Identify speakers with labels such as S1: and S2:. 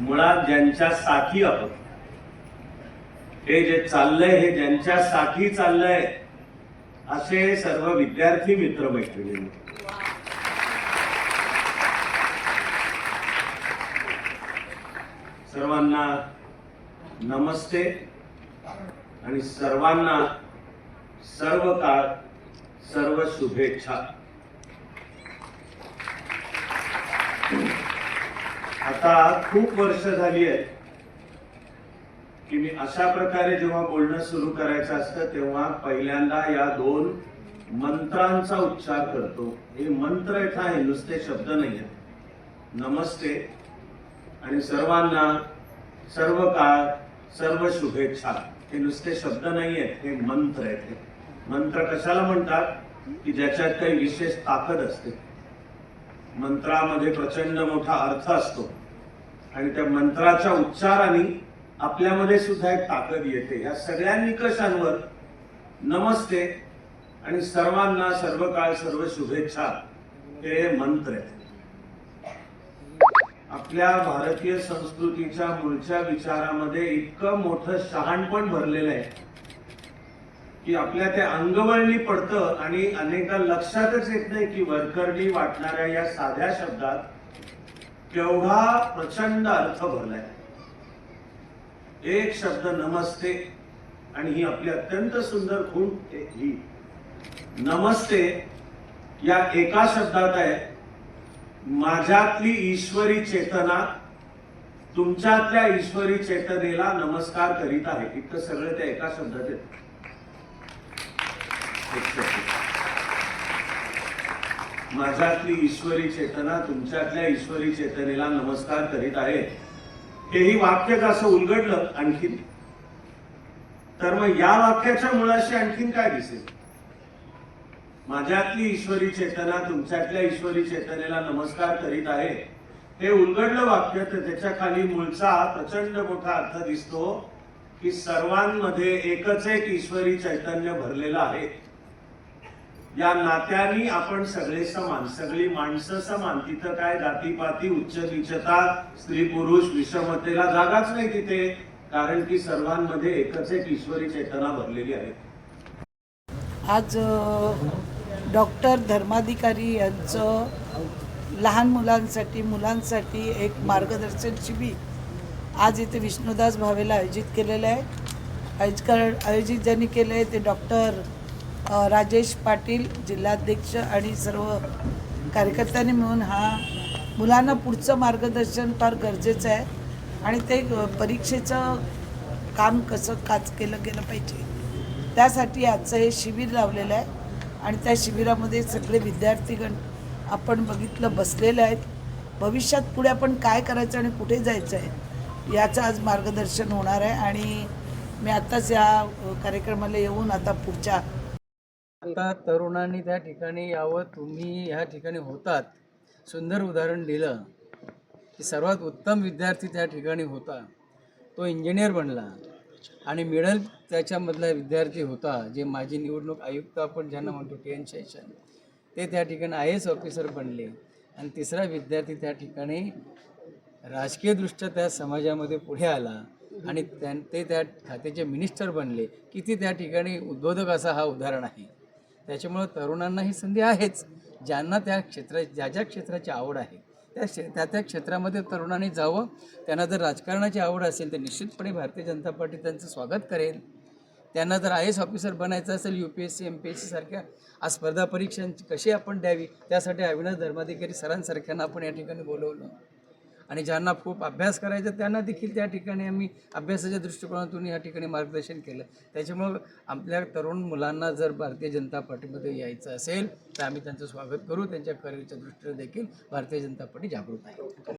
S1: मुळात ज्यांच्या साथी आहोत. हे जे चाललंय हे ज्यांच्या साथी चाललंय असे सर्व विद्यार्थी मित्र मैत्रिणी सर्वांना नमस्ते आणि सर्वांना सर्व काळ सर्व शुभेच्छा. आता खूप वर्ष झाली आहेत की मी अशा प्रकारे जेव्हा बोलणं सुरू करायचं असतं तेव्हा पहिल्यांदा या दोन मंत्रांचा उच्चार करतो. हे मंत्र आहेत आहे नुसते शब्द नाही आहेत नमस्ते. आणि सर्वांना सर्व काळ सर्व शुभेच्छा. हे नुसते शब्द नाही आहेत हे मंत्र आहेत हे. मंत्र कशाला म्हणतात? की ज्याच्यात काही विशेष ताकद असते. मंत्रामध्ये प्रचंड मोठा अर्थ असतो. आणि त्या मंत्राच्या उच्चाराने आपल्यामध्ये सुद्धा एक ताकद येते. या सगळ्या निकषांवर नमस्ते आणि सर्वांना सर्व काळ सर्व शुभेच्छा. हे मंत्र आहेत आपल्या भारतीय संस्कृतीच्या मूळच्या विचारामध्ये इतकं मोठं शहाणपण भरलेलं आहे की आपल्या ते अंगवळणी पडतं आणि अनेकदा लक्षातच येत नाही की वरकरणी वाटणाऱ्या या साध्या शब्दात केवढा प्रचंड अर्थ भरलाय. एक शब्द नमस्ते आणि ही आपली अत्यंत सुंदर खूण ही. नमस्ते या एका शब्दात आहे माझ्यातली ईश्वरी चेतना तुमच्यातल्या ईश्वरी चेतनेला नमस्कार करीत आहे. इतकं सगळं त्या एका शब्दात येत माझ्यातली ईश्वरी चेतना तुमच्यातल्या ईश्वरी चेतनेला नमस्कार करीत आहे. हेही वाक्य कसं उलगडलं आणखीन तर मग या वाक्याच्या मुळाशी आणखीन काय दिसेल? माझ्यातली ईश्वरी चेतना तुमच्यातल्या ईश्वरी चेतनेला नमस्कार करीत आहे. हे उलगडलं वाक्य तर त्याच्याखाली मूळचा प्रचंड मोठा अर्थ दिसतो की सर्वांमध्ये एकच एक ईश्वरी चैतन्य भरलेलं आहे. या नात्यानी आपण सगळे समान सगळी माणसं समान. तिथं काय जातीपाती उच्च निचता स्त्री पुरुष विषमतेला जागाच नाही तिथे. कारण की सर्वांमध्ये एकच एक ईश्वरी चेतना भरलेली आहे.
S2: आज डॉक्टर धर्माधिकारी यांचं लहान मुलांसाठी मुलांसाठी एक मार्गदर्शन शिबिर आज इथे विष्णुदास भावेला आयोजित केलेलं आहे. आयोजक आयोजित ज्यांनी केलं आहे ते डॉक्टर राजेश पाटील जिल्हाध्यक्ष आणि सर्व कार्यकर्त्यांनी मिळून हा मुलांना पुढचं मार्गदर्शन फार गरजेचं आहे. आणि ते परीक्षेचं काम कसं काच केलं गेलं पाहिजे. त्यासाठी आजचं हे शिबिर लावलेलं आहे. आणि त्या शिबिरामध्ये सगळे विद्यार्थीगण आपण बघितलं बसलेले आहेत. भविष्यात पुढे आपण काय करायचं आणि कुठे जायचं आहे याचं आज मार्गदर्शन होणार आहे. आणि मी आत्ताच या कार्यक्रमाला येऊन आता पुढच्या
S3: आता तरुणांनी त्या ठिकाणी यावं तुम्ही ह्या ठिकाणी होतात. सुंदर उदाहरण दिलं की सर्वात उत्तम विद्यार्थी त्या ठिकाणी होता. तो इंजिनियर बनला आणि मिडल त्याच्यामधला विद्यार्थी होता जे माजी निवडणूक आयुक्त आपण ज्यांना म्हणतो टी एन शेषन ते त्या ठिकाणी आय एस ऑफिसर बनले. आणि तिसरा विद्यार्थी त्या ठिकाणी राजकीयदृष्ट्या त्या समाजामध्ये पुढे आला आणि त्यां ते त्या खात्याचे मिनिस्टर बनले. किती त्या ठिकाणी उद्बोधक असा हा उदाहरण आहे. त्याच्यामुळं तरुणांना ही संधी आहेच. ज्यांना त्या क्षेत्रा ज्या ज्या क्षेत्राची आवड आहे त्या क्षे त्या त्या क्षेत्रामध्ये तरुणांनी जावं. त्यांना जर राजकारणाची आवड असेल तर निश्चितपणे भारतीय जनता पार्टी त्यांचं स्वागत करेल. त्यांना जर आय एस ऑफिसर बनायचं असेल U P S C M P S C सारख्या आज स्पर्धा परीक्षांची कशी आपण द्यावी? त्यासाठी अविनाश धर्माधिकारी सरांसारख्यांना आपण या ठिकाणी बोलवलं. आणि ज्यांना खूप अभ्यास करायचा त्यांना देखील त्या ठिकाणी आम्ही अभ्यासाच्या दृष्टिकोनातून या ठिकाणी मार्गदर्शन केलं. त्याच्यामुळं आपल्या तरुण मुलांना जर भारतीय जनता पार्टीमध्ये यायचं असेल तर आम्ही त्यांचं स्वागत करू. त्यांच्या करिअरच्या दृष्टीने देखील भारतीय जनता पार्टी जागृत आहे.